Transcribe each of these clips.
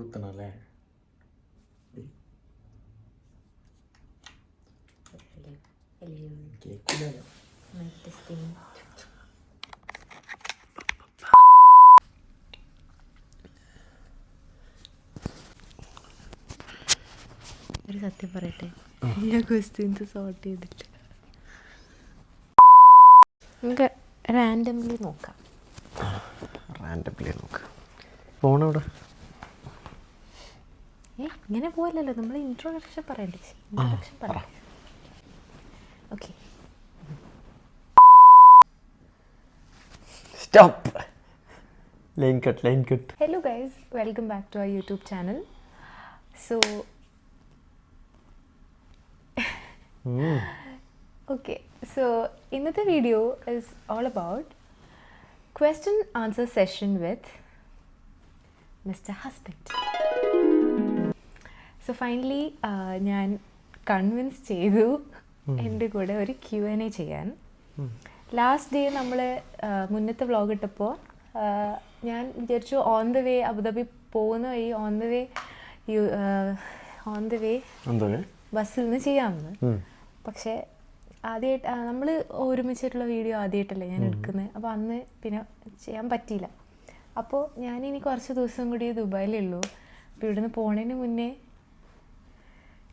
കുത്തണം അല്ലേ കേൾക്കില്ലല്ലോ ഒരു സത്യം പറയട്ടെ? എല്ലാ ക്വസ്റ്റ്യൻസ് സോർട്ട് ചെയ്തിട്ട്. നമുക്ക് റാൻഡംലി നോക്കാം. റാൻഡംലി നോക്ക്. ഫോണെവിടെ ഏ ഇങ്ങനെ പോലല്ലോ നമ്മൾ ഇൻട്രോഡക്ഷൻ പറയണ്ടേ? ഇൻട്രോഡക്ഷൻ പറയാം okay stop line cut line cut hello guys welcome back to our YouTube channel so okay so ഇന്നത്തെ video is all about question answer session with mister husband so finally ഞാൻ convince ചെയ്തു എന്റെ കൂടെ ഒരു Q N A ചെയ്യാൻ. Last day നമ്മൾ മുന്നത്തെ vlog ഇട്ടപ്പോൾ ഞാൻ വിചാരിച്ചു ഓൺ ദ വേ അബുദാബി പോകുന്ന വഴി on the way you on the way ബസ്സിൽ നിന്ന് ചെയ്യാമെന്ന്. പക്ഷേ ആദ്യമായിട്ട് നമ്മൾ ഒരുമിച്ചിട്ടുള്ള വീഡിയോ ആദ്യമായിട്ടല്ലേ ഞാൻ എടുക്കുന്നത് അപ്പോൾ അന്ന് പിന്നെ ചെയ്യാൻ പറ്റിയില്ല. അപ്പോൾ ഞാനിനി കുറച്ച് ദിവസം കൂടി ദുബായിലുള്ളൂ അപ്പോൾ ഇവിടുന്ന് പോണതിന് മുന്നേ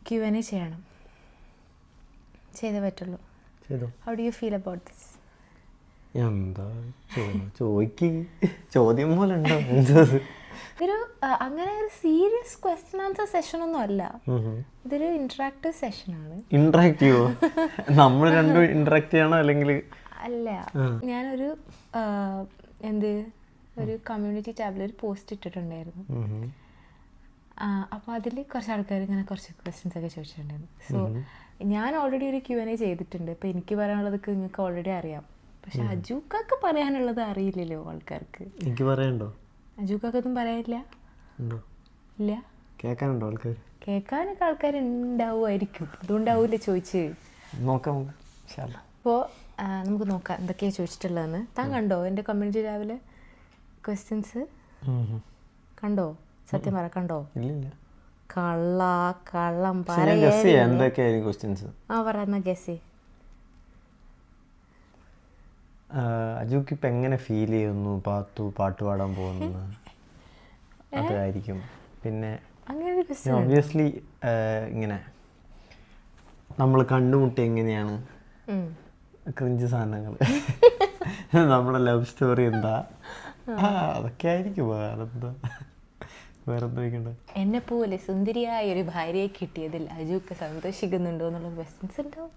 ക്യു എൻ എ ചെയ്യണം. ചെയ്തേ പറ്റുള്ളൂ. How do you feel about this എന്താ ചോദിക്ക്. ചോദ്യം പോലെ ഇതൊരു അങ്ങനെ ഒരു സീരിയസ് ക്വസ്റ്റ്യൻ ആൻസർ സെഷൻ ഒന്നും അല്ല. ഇതൊരു ഇൻട്രാക്റ്റീവ് സെഷനാണ് ഇന്ററാക്റ്റീവോ നമ്മൾ രണ്ടും ഇന്ററാക്ട് ചെയ്യണോ അല്ലെങ്കിൽ? അല്ല. ഞാനൊരു എന്ത്? ഒരു കമ്മ്യൂണിറ്റി ടാബിൽ ഒരു പോസ്റ്റ് ഇട്ടിട്ടുണ്ടായിരുന്നു. അപ്പോൾ അതിൽ കുറച്ച് ആൾക്കാർ ഇങ്ങനെ കുറച്ച് ക്വസ്റ്റ്യൻസ് ഒക്കെ ചോദിച്ചിട്ടുണ്ടായിരുന്നു സോ ഞാൻ ഓൾറെഡി ഒരു ക്യു എൻ എ ചെയ്തിട്ടുണ്ട്. അപ്പോൾ എനിക്ക് പറയാനുള്ളതൊക്കെ നിങ്ങൾക്ക് ഓൾറെഡി അറിയാം. പക്ഷെ അജൂക്കൊക്കെ പറയാനുള്ളത് അറിയില്ലല്ലോ ആൾക്കാർക്ക്. എനിക്ക് പറയണ്ടോ അജൂക്കൊന്നും പറയാനില്ല. ഇല്ല. കേൾക്കാനുണ്ടോ ആൾക്കാർ കേൾക്കാനൊക്കെ ആൾക്കാർ ഉണ്ടാവുമായിരിക്കും അതുകൊണ്ടാവില്ല ചോദിച്ച്. നോക്കാം അപ്പോൾ നമുക്ക് നോക്കാം എന്തൊക്കെയാണ് ചോദിച്ചിട്ടുള്ളതെന്ന്. താൻ കണ്ടോ? എന്റെ കമ്മ്യൂണിറ്റി രാവിലെ ക്വസ്റ്റ്യൻസ്. കണ്ടോ? സത്യം മറക്കണ്ടോ? കള്ള കള്ളം ക്വസ്റ്റ്യൻസ് ആ പറയുന്ന ഗസി അജുക്ക് ഇപ്പം എങ്ങനെ ഫീൽ ചെയ്യുന്നു? പാത്തു പാട്ട് പാടാൻ പോകുന്നു. അതായിരിക്കും. പിന്നെ ഒബ്വിയസ്ലി ഇങ്ങനെ നമ്മൾ കണ്ടുമുട്ടി എങ്ങനെയാണ്? ക്രിഞ്ച് സാധനങ്ങൾ നമ്മുടെ ലവ് സ്റ്റോറി എന്താ? അതൊക്കെ ആയിരിക്കും വേറെന്താ? എന്നെ പോലെ സുന്ദരിയായ ഒരു ഭാര്യയെ കിട്ടിയതിൽ അജുക്ക് സന്തോഷിക്കുന്നുണ്ടോ എന്നുള്ള ക്വസ്റ്റ്യൻസ് ഉണ്ടാവും.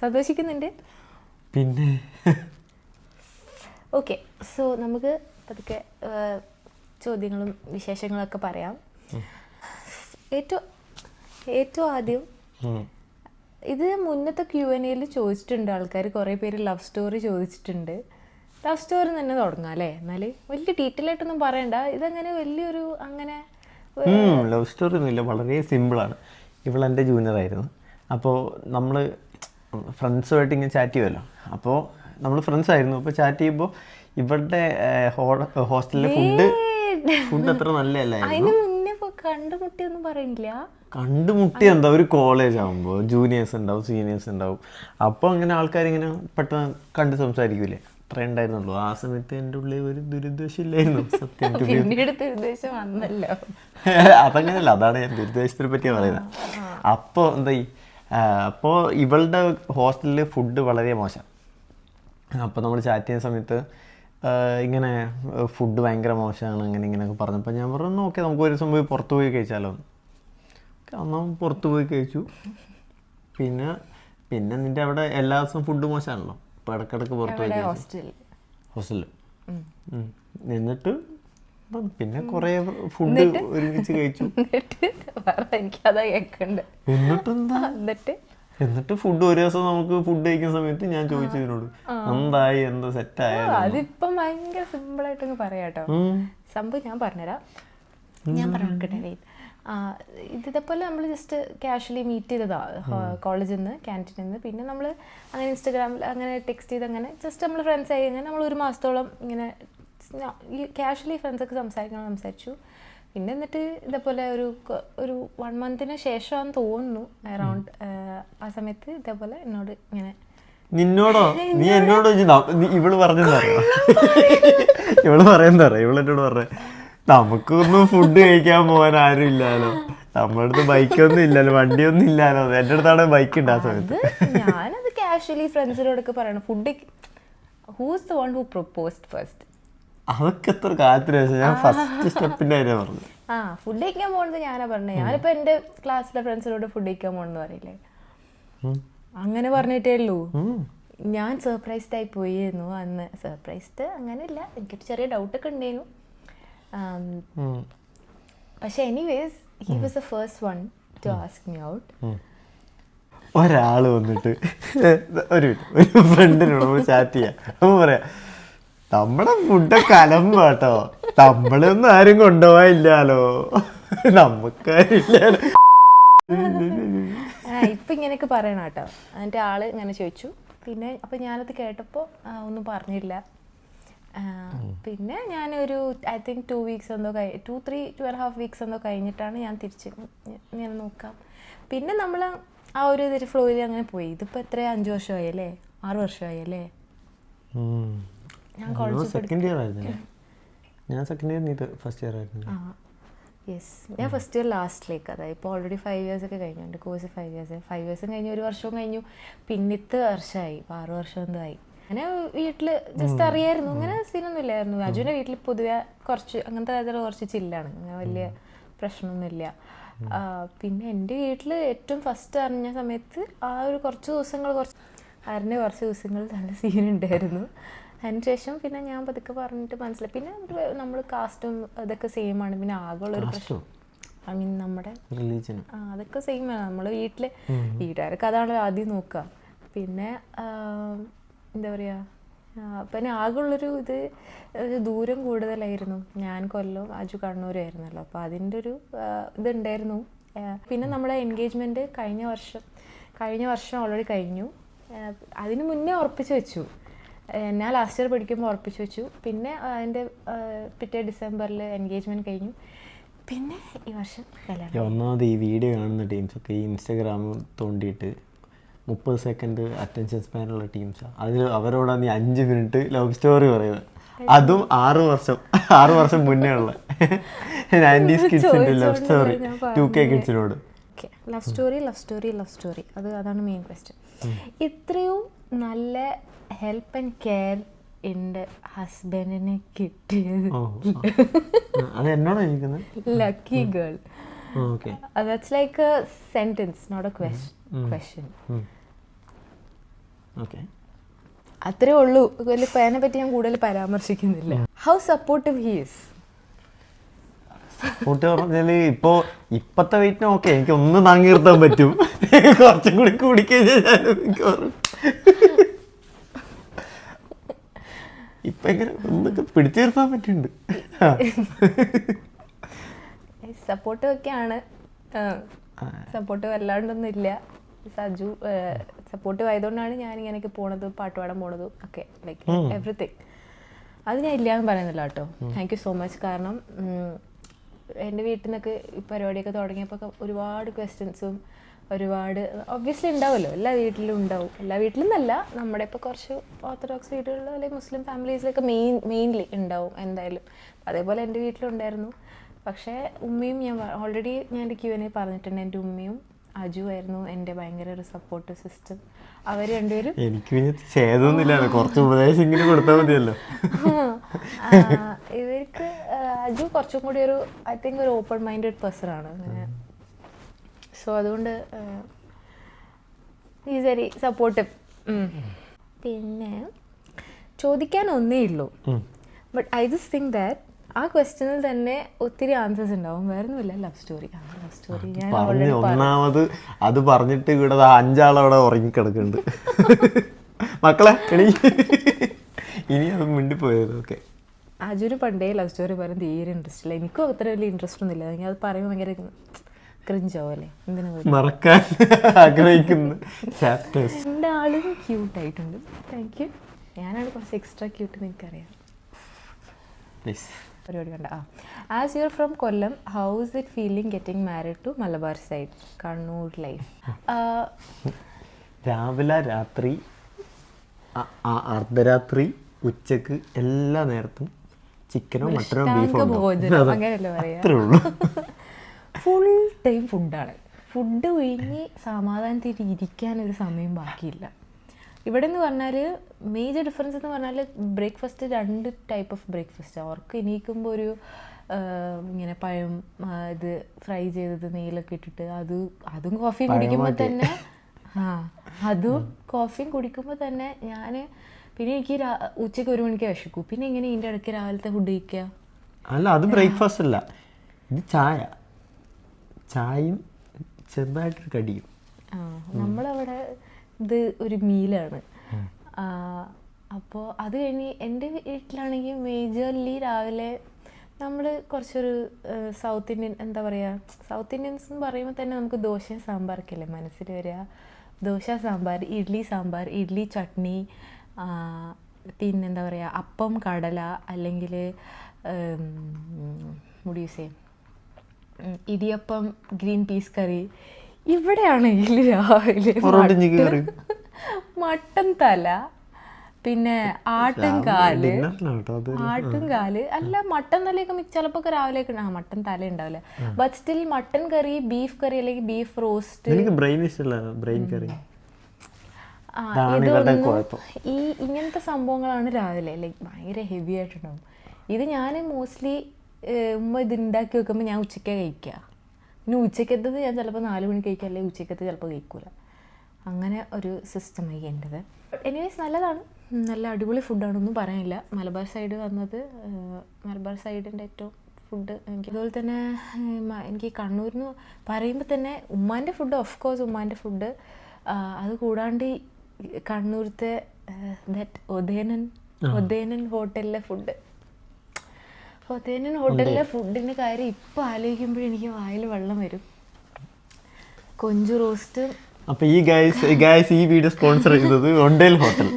സന്തോഷിക്കുന്നുണ്ട്? പിന്നെ? ഓക്കെ സോ നമുക്ക് പതുക്കെ ചോദ്യങ്ങളും ചോദ്യങ്ങളും വിശേഷങ്ങളൊക്കെ പറയാം. ഏറ്റവും ഏറ്റവും ആദ്യം ഇത് മുന്നത്തെ ക്യു എൻ എയിൽ ചോദിച്ചിട്ടുണ്ട് ആൾക്കാർ കുറേ പേര് ലവ് സ്റ്റോറി ചോദിച്ചിട്ടുണ്ട്. ലവ് സ്റ്റോറി തന്നെ തുടങ്ങാം അല്ലേ? എന്നാൽ വലിയ ഡീറ്റെയിൽ ആയിട്ടൊന്നും പറയണ്ട. ഇതങ്ങനെ വലിയൊരു അങ്ങനെ ലവ് സ്റ്റോറി ഒന്നുമില്ല വളരെ സിമ്പിളാണ് ഇവൾ എന്റെ ജൂനിയർ ആയിരുന്നു. അപ്പോൾ നമ്മൾ ഫ്രണ്ട്സുമായിട്ട് ഇങ്ങനെ ചാറ്റ് ചെയ്യുമല്ലോ അപ്പോൾ നമ്മൾ ഫ്രണ്ട്സ് ആയിരുന്നു. അപ്പോൾ ചാറ്റ് ചെയ്യുമ്പോൾ ഇവളുടെ ഹോസ്റ്റലിലെ ഫുഡ് ഫുഡ് അത്ര നല്ലതല്ലായിരുന്നു. കണ്ടുമുട്ടിയൊന്നും കണ്ടുമുട്ടി എന്താ? ഒരു കോളേജ് ആകുമ്പോൾ ജൂനിയേഴ്സ് ഉണ്ടാവും സീനിയേഴ്സ് ഉണ്ടാവും അപ്പോൾ അങ്ങനെ ആൾക്കാർ ഇങ്ങനെ പെട്ടെന്ന് കണ്ട് സംസാരിക്കൂലേ അത്രേ ഉണ്ടായിരുന്നുള്ളൂ. ആ സമയത്ത് എന്റെ ഉള്ളിൽ ഒരു ദുരുദ്ദേശം ഇല്ലായിരുന്നു സത്യം പിന്നീട് വന്നല്ലോ. അതങ്ങനെയല്ല അതാണ് ഞാൻ ദുരുദ്ദേശത്തിനെ പറ്റി പറയുന്നത്. അപ്പോൾ എന്താ ഈ അപ്പോൾ ഇവളുടെ ഹോസ്റ്റലിൽ ഫുഡ് വളരെ മോശം. അപ്പോൾ നമ്മൾ ചാറ്റ് ചെയ്യുന്ന സമയത്ത് ഇങ്ങനെ ഫുഡ് ഭയങ്കര മോശമാണ് അങ്ങനെ ഇങ്ങനെയൊക്കെ പറഞ്ഞപ്പോൾ ഞാൻ പറഞ്ഞു ഓക്കെ നമുക്ക് ഒരു ദിവസം പോയി പുറത്ത് പോയി കഴിച്ചാലോ? അന്നാ പുറത്ത് പോയി കഴിച്ചു. പിന്നെ പിന്നെ നിന്റെ അവിടെ എല്ലാ ദിവസവും ഫുഡ് മോശമാണല്ലോ? അപ്പോൾ ഇടക്കിടക്ക് പുറത്ത് പോയി ഹോസ്റ്റലിൽ ഹോസ്റ്റലിൽ എന്നിട്ട് പിന്നെ കുറേ ഫുഡ് ഒരുമിച്ച് കഴിച്ചു. എന്നിട്ട്? എനിക്കതാ കേൾക്കണ്ട് എന്നിട്ട്? എന്നിട്ട് ഫുഡ് ഒരു ദിവസം നമുക്ക് ഫുഡ് കഴിക്കുന്ന സമയത്ത് ഞാൻ ചോദിച്ചതിനോട് എന്തായി എന്താ സെറ്റായ അതിപ്പം ഭയങ്കര സിമ്പിൾ ആയിട്ട് പറയാട്ടോ. സംഭവം ഞാൻ പറഞ്ഞുതരാം. ഞാൻ പറഞ്ഞു ഇതേപോലെ നമ്മൾ ജസ്റ്റ് കാഷ്വലി മീറ്റ് ചെയ്തതാ കോളേജിൽ നിന്ന് ക്യാന്റീനിൽ നിന്ന് പിന്നെ നമ്മൾ അങ്ങനെ ഇൻസ്റ്റാഗ്രാമിൽ അങ്ങനെ ടെക്സ്റ്റ് ചെയ്ത് അങ്ങനെ ജസ്റ്റ് നമ്മൾ ഫ്രണ്ട്സ് ആയി അങ്ങനെ നമ്മൾ ഒരു മാസത്തോളം ഇങ്ങനെ ക്യാഷ്വലി ഫ്രണ്ട്സൊക്കെ സംസാരിക്കണം സംസാരിച്ചു പിന്നെ എന്നിട്ട് ഇതേപോലെ ഒരു ഒരു വൺ മന്തിന് ശേഷമാണെന്ന് തോന്നുന്നു അറൗണ്ട് ആ സമയത്ത് ഇതേപോലെ എന്നോട് ഇങ്ങനെ നിന്നോടോ? നീ എന്നോട് ഇവൾ പറഞ്ഞെന്നറിയോ ഇവൾ പറയുന്നറിയോ ഇവൾ എന്നോട് പറഞ്ഞ. നമുക്കൊന്നും ഫുഡ് കഴിക്കാൻ പോകാൻ ആരും ഇല്ലാലോ. നമ്മുടെ അടുത്ത് ബൈക്കൊന്നും ഇല്ലല്ലോ വണ്ടിയൊന്നും ഇല്ലാലോ. എന്റെ അടുത്താണ് ബൈക്ക് ഉണ്ട് ആ സമയത്ത്. ഞാനത് കാഷ്വലി ഫ്രണ്ട്സിനോടൊക്കെ പറയണം food who's the one who proposed first അതൊക്കെ എത്ര കാലത്തിന് ശേഷം? ഞാൻ ഫസ്റ്റ് സ്റ്റെപ്പിന്റെ കാര്യം പറഞ്ഞു ആ ഫുഡ് കഴിക്കാൻ പോകുന്നത് ഞാനാ പറഞ്ഞത്. ഞാനിപ്പോൾ എന്റെ ക്ലാസ്സിലെ ഫ്രണ്ട്സിനോട് ഫുഡ് കഴിക്കാൻ പോകണമെന്ന് പറയില്ലേ. അങ്ങനെ പറഞ്ഞിട്ടേ ഉള്ളൂ. ഞാൻ സർപ്രൈസ്ഡ് ആയി പോയിരുന്നു അന്ന്. സർപ്രൈസ്ഡ് അങ്ങനെയില്ല. എനിക്കൊരു ചെറിയ ഡൗട്ടൊക്കെ ഉണ്ടായിരുന്നു. പക്ഷെ anyways he was the first one to ask me out ഒരാൾ വന്നിട്ട് ഒരു ഒരു ഫ്രണ്ടിനോട് ചാറ്റ് ചെയ്യാം. അപ്പൊ പറയാം നമ്മുടെ ഫുഡൊക്കെ അലമ്പാട്ടോ നമ്മളൊന്നും ആരും കൊണ്ടുപോയില്ലാലോ നമുക്കാരില്ലാലോ ഇപ്പൊ ഇങ്ങനെയൊക്കെ പറയണം കേട്ടോ. എന്നിട്ട് ആൾ ഇങ്ങനെ ചോദിച്ചു. പിന്നെ അപ്പൊ ഞാനത് കേട്ടപ്പോ ഒന്നും പറഞ്ഞില്ല. പിന്നെ ഞാനൊരു ഐ തിങ്ക് ടു വീക്സ് എന്തോ കഴി two three two and half weeks എന്തോ കഴിഞ്ഞിട്ടാണ് ഞാൻ തിരിച്ച് ഞാൻ നോക്കാം. പിന്നെ നമ്മൾ ആ ഒരു ഇതിൽ ഫ്ലോയിൽ അങ്ങനെ പോയി. ഇതിപ്പോൾ എത്ര അഞ്ച് വർഷമായി അല്ലേ ആറ് വർഷമായി അല്ലേ ഞാൻ സെക്കൻഡ് ഇയർ ആയിരുന്നു ഞാൻ സെക്കൻഡ് ഇയർ നീ ഫസ്റ്റ് ഇയർ ആയിരുന്നു യെസ് ഞാൻ ഫസ്റ്റ് ഇയർ ലാസ്റ്റിലേക്ക് അതായത് ഇപ്പോൾ ഓൾറെഡി ഫൈവ് ഇയേഴ്സ് ഒക്കെ കഴിഞ്ഞു. എന്റെ കോഴ്സ് ഫൈവ് ഇയേഴ്സ് ഫൈവ് ഇയേഴ്സും കഴിഞ്ഞ് ഒരു വർഷവും കഴിഞ്ഞു. പിന്നിത്തെ വർഷമായി. ഇപ്പോൾ ആറ് വർഷം എന്തോ ആയി. അങ്ങനെ വീട്ടിൽ ജസ്റ്റ് അറിയായിരുന്നു. അങ്ങനെ സീനൊന്നും ഇല്ലായിരുന്നു അജുവിന്റെ വീട്ടിൽ പൊതുവെ കുറച്ച് അങ്ങനത്തെ കാര്യത്തിൽ കുറച്ച് ചില്ലാണ്. അങ്ങനെ വലിയ പ്രശ്നമൊന്നുമില്ല. പിന്നെ എന്റെ വീട്ടിൽ ഏറ്റവും ഫസ്റ്റ് അറിഞ്ഞ സമയത്ത് ആ ഒരു കുറച്ച് ദിവസങ്ങൾ കുറച്ച് അറിഞ്ഞ കുറച്ച് ദിവസങ്ങൾ നല്ല സീനുണ്ടായിരുന്നു ഉണ്ടായിരുന്നു. ശേഷം പിന്നെ ഞാൻ പതുക്കെ പറഞ്ഞിട്ട് മനസ്സിലായി. പിന്നെ നമ്മൾ കാസ്റ്റും അതൊക്കെ സെയിം ആണ്. പിന്നെ ആകെയുള്ളൊരു പ്രശ്നം. ഐ മീൻ നമ്മുടെ റിലീജിയൻ അതൊക്കെ സെയിം ആണ്. നമ്മൾ വീട്ടിൽ വീട്ടുകാർക്ക് അതാണല്ലോ ആദ്യം നോക്കുക. പിന്നെ എന്താ പറയുക പിന്നെ ആകെയുള്ളൊരു ഇത് ദൂരം കൂടുതലായിരുന്നു. ഞാൻ കൊല്ലം അജു കണ്ണൂരായിരുന്നല്ലോ. അപ്പോൾ അതിന്റെ ഒരു ഇതുണ്ടായിരുന്നു. പിന്നെ നമ്മുടെ എൻഗേജ്മെന്റ് കഴിഞ്ഞ വർഷം കഴിഞ്ഞ വർഷം ഓൾറെഡി കഴിഞ്ഞു. അതിന് മുന്നേ ഉറപ്പിച്ച് വെച്ചു. ഞാൻ ലാസ്റ്റ് ഇയർ പഠിക്കുമ്പോൾ ഉറപ്പിച്ച് വെച്ചു. പിന്നെ അതിന്റെ പിറ്റേ ഡിസംബറിൽ എൻഗേജ്മെന്റ് കഴിഞ്ഞു. പിന്നെ ഈ വർഷം ഒന്നാമത് ഈ വീഡിയോ കാണുന്ന ടീംസൊക്കെ ഈ ഇൻസ്റ്റാഗ്രാം തോണ്ടിയിട്ട് മുപ്പത് സെക്കൻഡ് അറ്റൻഷൻ സ്പാനുള്ള ടീംസാണ് അതിൽ അവരോടാണ് നീ അഞ്ച് മിനിറ്റ് ലവ് സ്റ്റോറി പറയുന്നത് അതും ആറ് വർഷം. ആറ് വർഷം മുന്നേ ഉള്ള. നയന്റീസ് കിഡ്സിന്റെ love story two K കിഡ്സിനോട് okay love story love story love story അത് അതാണ് മെയിൻ ക്വസ്റ്റ്യൻ ഇത്രയും നല്ല ഹെൽപ്പ് ആൻഡ് കെയർ എന്റെ ഹസ്ബൻഡിനെ കിട്ടിയത്. അത് എന്നോടാ lucky girl that's like a sentence not a question okay അത്രേ ഉള്ളൂ. അതിനെ പറ്റി ഞാൻ കൂടുതൽ പരാമർശിക്കുന്നില്ല. ഹൗ സപ്പോർട്ടീവ് ഹീസ് പറഞ്ഞാൽ ഇപ്പോ ഇപ്പത്തെ വെയിറ്റ് ഓക്കെ എനിക്ക് ഒന്ന് താങ്ങി നിർത്താൻ പറ്റും. കുറച്ചും കൂടി കൂടിക്കഴിഞ്ഞാൽ ഇപ്പൊ എങ്ങനെ ഒന്നൊക്കെ പിടിച്ചു നിർത്താൻ പറ്റുന്നുണ്ട് സപ്പോർട്ടീവ് ഒക്കെയാണ്. സപ്പോർട്ടീവ് അല്ലാണ്ടൊന്നും ഇല്ല സജു സപ്പോർട്ടീവ് ആയതുകൊണ്ടാണ് ഞാൻ ഇങ്ങനെയൊക്കെ പോണത് പാട്ട് പാടാൻ പോണതും ഒക്കെ ലൈക്ക് എവറിത്തിങ് അത് ഞാൻ ഇല്ലാന്ന് പറയുന്നില്ല കേട്ടോ. താങ്ക് യു സോ മച്ച് കാരണം എന്റെ എന്റെ വീട്ടിൽ നിന്നൊക്കെ ഈ പരിപാടിയൊക്കെ തുടങ്ങിയപ്പോൾ ഒരുപാട് ക്വസ്റ്റ്യൻസും ഒരുപാട് ഒബ്വിയസ്ലി ഉണ്ടാവുമല്ലോ. എല്ലാ വീട്ടിലും ഉണ്ടാവും. എല്ലാ വീട്ടിലും എന്നല്ല നമ്മുടെ ഇപ്പോൾ കുറച്ച് ഓർത്തഡോക്സ് വീടുകളിൽ അല്ലെങ്കിൽ മുസ്ലിം ഫാമിലീസിലൊക്കെ മെയിൻ മെയിൻലി ഉണ്ടാവും എന്തായാലും. അതേപോലെ എന്റെ വീട്ടിലുണ്ടായിരുന്നു പക്ഷേ ഉമ്മയും ഞാൻ ഓൾറെഡി ഞാൻ എന്റെ ക്യൂ എന്നെ പറഞ്ഞിട്ടുണ്ട്. എന്റെ ഉമ്മയും അജു ആയിരുന്നു എന്റെ ഭയങ്കര ഒരു സപ്പോർട്ട് സിസ്റ്റം അവർ രണ്ടുപേരും എനിക്ക് പിന്നെ ഛേദമൊന്നുമില്ലല്ലോ കുറച്ച് ഉപദേശം ഇങ്ങനെ കൊടുത്താൽ മതിയല്ലോ. ഇവർക്ക് അജു കുറച്ചും കൂടി ഒരു ഐ തിങ്ക് ഒരു ഓപ്പൺ മൈൻഡഡ് പേഴ്സൺ ആണ്. അങ്ങനെ. സോ അതുകൊണ്ട് ഈസ് വെരി സപ്പോർട്ടീവ് പിന്നെ ചോദിക്കാൻ ഒന്നേ ഉള്ളൂ. But I just think that ആ ക്വസ്റ്റ്യനിൽ തന്നെ ഒത്തിരി ആൻസേഴ്സ് ഉണ്ടാവും. വേറെ ഒന്നുമില്ല ലവ് സ്റ്റോറി ലവ് സ്റ്റോറി ഞാൻ പറഞ്ഞ് ഒന്നാമത് അത് പറഞ്ഞിട്ട് ഇവിടെ അഞ്ചാളവിടെ ഉറങ്ങിക്കിടക്കുന്നുണ്ട്. മക്കളെ ഇനി അത് മിണ്ടിപ്പോയത് ഓക്കെ അജുന് പണ്ടേ ലവ് സ്റ്റോറി പറയാൻ തീരെ ഇൻട്രസ്റ്റ് ഇല്ല. എനിക്കും അത്ര വലിയ ഇൻട്രസ്റ്റ് ഒന്നും ഇല്ല ഞാൻ അത് പറയുമ്പോൾ ഭയങ്കര ക്രിഞ്ചാവല്ലേ എന്തിനാ? മറക്കാൻ ആഗ്രഹിക്കുന്നു. എന്റെ ആളും ക്യൂട്ടായിട്ടുണ്ട് താങ്ക് യു ഞാനാണ് കുറച്ച് എക്സ്ട്രാ ക്യൂട്ട് എനിക്കറിയാം. പ്ലീസ് പരിപാടി കണ്ട. ആ. As you're from Kollam how how's it feeling getting married to Malabar side Kannur life രാവിലെ രാത്രി അർദ്ധരാത്രി ഉച്ചയ്ക്ക് എല്ലാ നേരത്തും ചിക്കനോ മട്ടനോ ബീഫോ അത്രേ ഉള്ളൂ. ഫുൾ ടൈം ഫുഡാണ് ഫുഡ് ഒഴിഞ്ഞ് സമാധാനത്തിൽ ഇരിക്കാൻ ഒരു സമയം ബാക്കിയില്ല. ഇവിടെ എന്ന് പറഞ്ഞാൽ മേജർ ഡിഫറൻസ് എന്ന് പറഞ്ഞാൽ ബ്രേക്ക്ഫാസ്റ്റ് രണ്ട് ടൈപ്പ് ഓഫ് ബ്രേക്ക്ഫാസ്റ്റ് അവർക്ക് എണീക്കുമ്പോൾ ഒരു ഇങ്ങനെ പഴം ഇത് ഫ്രൈ ചെയ്തത് നെയ്യിലൊക്കെ ഇട്ടിട്ട് അത് അതും കോഫി കുടിക്കുമ്പോൾ തന്നെ ആ അതും കോഫിയും കുടിക്കുമ്പോൾ തന്നെ ഞാൻ പിന്നെ എനിക്ക് ഉച്ചയ്ക്ക് ഒരു മണിക്ക് വിശക്കൂ. പിന്നെ ഇങ്ങനെ ഇതിന്റെ ഇടയ്ക്ക് രാവിലത്തെ ഫുഡ് കഴിക്കുക അല്ല അത് ബ്രേക്ക്ഫാസ്റ്റ് അല്ല. ഇത് ചായ. ചായയും ചെറുതായിട്ടൊരു കടിയും. ആ നമ്മളവിടെ ഇത് ഒരു മീലാണ്. അപ്പോൾ അത് കഴിഞ്ഞ് എന്റെ വീട്ടിലാണെങ്കിൽ മേജർലി രാവിലെ നമ്മൾ കുറച്ചൊരു സൗത്ത് ഇന്ത്യൻ എന്താ പറയുക സൗത്ത് ഇന്ത്യൻസ് എന്ന് പറയുമ്പോൾ തന്നെ നമുക്ക് ദോശയും സാമ്പാർക്കല്ലേ മനസ്സിൽ വരിക ദോശ സാമ്പാർ ഇഡ്ഡലി സാമ്പാർ ഇഡ്ഡലി ചട്നി പിന്നെന്താ പറയുക അപ്പം കടല അല്ലെങ്കിൽ മുടിയൂസേ ഇടിയപ്പം ഗ്രീൻ പീസ് കറി ഇവിടെയാണെങ്കിൽ രാവിലെ മട്ടൻ- തല പിന്നെ ആട്ടും കാൽ. ആട്ടും കാൽ. അല്ല മട്ടൻ തലയൊക്കെ ചിലപ്പോ രാവിലെ ആ മട്ടൻ തല ഉണ്ടാവില്ല. But still mutton curry beef curry അല്ലെങ്കിൽ ബീഫ് റോസ്റ്റ് എനിക്ക് ബ്രെയിൻ ഇഷ്ടമല്ല ബ്രെയിൻ കറി? ഈ ഇങ്ങനത്തെ സംഭവങ്ങളാണ് രാവിലെ. ലൈക് ഭയങ്കര ഹെവി ആയിട്ടുണ്ടാവും. ഇത് ഞാൻ മോസ്റ്റ്ലി ഉമ്മ ഇത് ഉണ്ടാക്കി വെക്കുമ്പോൾ ഞാൻ ഉച്ചയ്ക്ക് കഴിക്കുക പിന്നെ ഉച്ചക്കത്തത് ഞാൻ ചിലപ്പോൾ നാല് മണി കഴിക്കുക അല്ലെങ്കിൽ ഉച്ചക്കത്ത് ചിലപ്പോൾ കഴിക്കൂല. അങ്ങനെ ഒരു സിസ്റ്റമായി എന്റെത് എനിവേസ് നല്ലതാണ്. നല്ല അടിപൊളി ഫുഡാണൊന്നും പറയാനില്ല. മലബാർ സൈഡ് വന്നത് മലബാർ സൈഡിന്റെ ഏറ്റവും ഫുഡ് എനിക്ക് അതുപോലെ തന്നെ എനിക്ക് കണ്ണൂരിൽ നിന്ന് പറയുമ്പോൾ തന്നെ ഉമ്മാന്റെ ഫുഡ് ഓഫ് കോഴ്സ് ഉമ്മാന്റെ ഫുഡ് അത് കൂടാണ്ട് കണ്ണൂരത്തെ ദാറ്റ് ഒദേനൻ ഒതേനൻ ഹോട്ടലിലെ ഫുഡ് ഒതേനൻ ഹോട്ടലിലെ ഫുഡിന്റെ കാര്യം ഇപ്പോൾ ആലോചിക്കുമ്പോഴും എനിക്ക് വായിൽ വെള്ളം വരും. കൊഞ്ചു റോസ്റ്റ്. അപ്പൊ ഈ ഗൈസ് ഗൈസ് ഈ വീഡിയോ സ്പോൺസർ ചെയ്തത് ഒണ്ടേൽ ഹോട്ടൽ.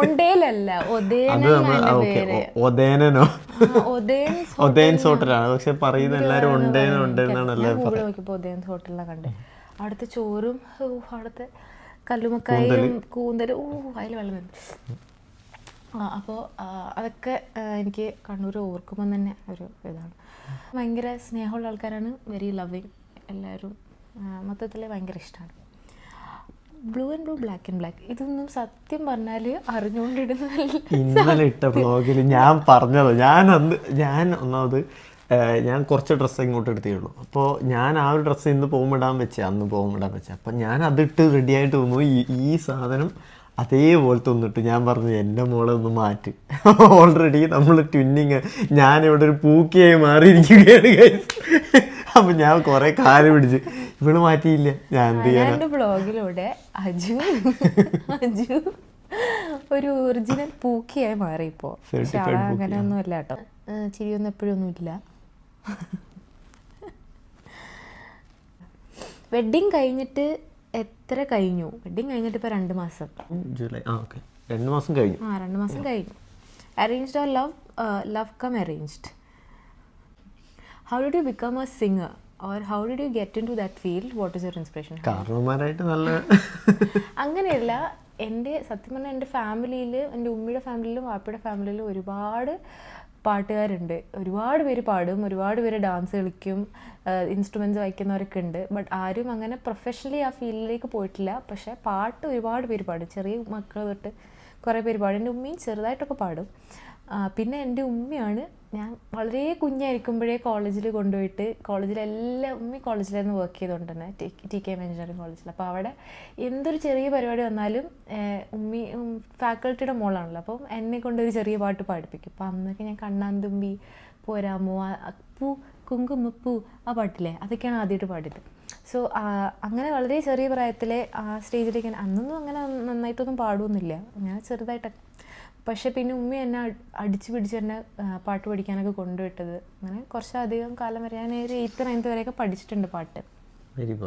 ഒണ്ടേലല്ല ഒതേനോ ഒതേൻസ് ഒതേൻസ് ഹോട്ടലാണ്. പക്ഷെ പറയുന്ന എല്ലാരും ഉണ്ടേന്ന് ഉണ്ടെന്നാണ് ഞാൻ എല്ലാവരും ഉദയൻസ് ഹോട്ടലിലാണ് കണ്ടത് അവിടുത്തെ ചോറും അവിടുത്തെ കല്ലുമക്കായും കൂന്തലും. ഓ അതിൽ വെള്ളം അപ്പോൾ അതൊക്കെ എനിക്ക് കണ്ണൂർ ഓർക്കുമ്പം തന്നെ ഒരു ഇതാണ്. ഭയങ്കര സ്നേഹമുള്ള ആൾക്കാരാണ് വെരി ലവിങ് എല്ലാവരും. മൊത്തത്തിൽ ഭയങ്കര ഇഷ്ടമാണ് blue and blue black and black. ഇതൊന്നും സത്യം പറഞ്ഞാൽ അറിഞ്ഞുകൊണ്ടിടുന്നതല്ല ഇന്നലെ ഇട്ട ബ്ലോഗിൽ ഞാൻ പറഞ്ഞത് ഞാൻ അന്ന് ഞാൻ ഒന്നാമത് ഞാൻ കുറച്ച് ഡ്രസ്സ് ഇങ്ങോട്ട് എടുത്തേ ഉള്ളൂ അപ്പോൾ ഞാൻ ആ ഒരു ഡ്രസ്സ് ഇന്ന് പോകുമ്പോൾ ഇടാൻ വെച്ചേ അന്ന് പോകുമ്പോൾ ഇടാൻ വെച്ചേ. അപ്പം ഞാൻ അതിട്ട് റെഡി ആയിട്ട് ഈ ഈ സാധനം അതേപോലത്തെ ഒന്നിട്ട് ഞാൻ പറഞ്ഞു എന്റെ മോളെ ഒന്ന് മാറ്റി. ഓൾറെഡി നമ്മൾ ട്വിന്നിങ് ഞാനിവിടെ ഒരു പൂക്കിയായി മാറിയിരിക്കുകയാണ് ഗൈസ് അപ്പം ഞാൻ കുറേ കാൽ പിടിച്ച് ഇവൾ മാറ്റിയില്ല. ഞാൻ എന്ത് ഞാൻ ബ്ലോഗിലൂടെ അജു അജു ഒരു ഒറിജിനൽ പൂക്കിയായി മാറി ഇപ്പോൾ പക്ഷെ അങ്ങനെയൊന്നും അല്ല കേട്ടോ. ചിരിയൊന്നും എപ്പോഴൊന്നും ഇല്ല. വെഡിങ് കഴിഞ്ഞിട്ട് എത്ര കഴിഞ്ഞു. വെഡിങ് കഴിഞ്ഞിട്ട് ഇപ്പോൾ രണ്ട് മാസം. ജൂലൈ. ആ ഓക്കെ. രണ്ട് മാസം കഴിഞ്ഞു. ആ രണ്ട് മാസം കഴിഞ്ഞു. Arranged or love love come arranged how did you become a singer or how did you get into that field what is your inspiration കാരണവന്മാരായിട്ട് നല്ല അങ്ങനെയല്ല എന്റെ സത്യം പറഞ്ഞാൽ എന്റെ ഫാമിലിയിൽ എന്റെ ഉമ്മയുടെ ഫാമിലിയിലും വാപ്പയുടെ ഫാമിലിയിലും ഒരുപാട് പാട്ടുകാരുണ്ട്. ഒരുപാട് പേര് പാടും ഒരുപാട് പേര് ഡാൻസ് കളിക്കും ഇൻസ്ട്രുമെന്റ്സ് വായിക്കുന്നവരൊക്കെ ഉണ്ട്. ബട്ട് ആരും അങ്ങനെ പ്രൊഫഷണലി ആ ഫീൽഡിലേക്ക് പോയിട്ടില്ല. പക്ഷേ പാട്ട് ഒരുപാട് പേര് പാടും. ചെറിയ മക്കൾ തൊട്ട് കുറേ പേര് പാടും. എന്റെ ഉമ്മയും ചെറുതായിട്ടൊക്കെ പാടും. പിന്നെ എന്റെ ഉമ്മയാണ് ഞാൻ വളരെ കുഞ്ഞായിരിക്കുമ്പോഴേ കോളേജിൽ കൊണ്ടുപോയിട്ട് കോളേജിലെല്ലാം ഉമ്മി കോളേജിലായിരുന്നു വർക്ക് ചെയ്തുകൊണ്ടിരുന്നത് T T K M engineering കോളേജിൽ അപ്പോൾ അവിടെ എന്തൊരു ചെറിയ പരിപാടി വന്നാലും ഉമ്മി ഫാക്കൾട്ടിയുടെ മോളാണല്ലോ. അപ്പം എന്നെ കൊണ്ട് ഒരു ചെറിയ പാട്ട് പാടിപ്പിക്കും. അപ്പം അന്നൊക്കെ ഞാൻ കണ്ണാന്തുമ്പി പോരാമോ അപ്പു കുങ്കുമപ്പൂ ആ പാട്ടില്ലേ അതൊക്കെയാണ് ആദ്യമായിട്ട് പാടിയത്. സോ അങ്ങനെ വളരെ ചെറിയ പ്രായത്തിലെ ആ സ്റ്റേജിലേക്ക് അന്നൊന്നും അങ്ങനെ നന്നായിട്ടൊന്നും പാടുമൊന്നുമില്ല ഞാൻ ചെറുതായിട്ടൊക്കെ പക്ഷേ പിന്നെ ഉമ്മ എന്നെ അടിച്ചു പിടിച്ച് തന്നെ പാട്ട് പഠിക്കാനൊക്കെ കൊണ്ടുവിട്ടത്. അങ്ങനെ കുറച്ചധികം കാലം വരെ ഞാൻ ഒരു എയ്ത്ത് നയൻത്ത് വരെയൊക്കെ പഠിച്ചിട്ടുണ്ട് പാട്ട്. വെരി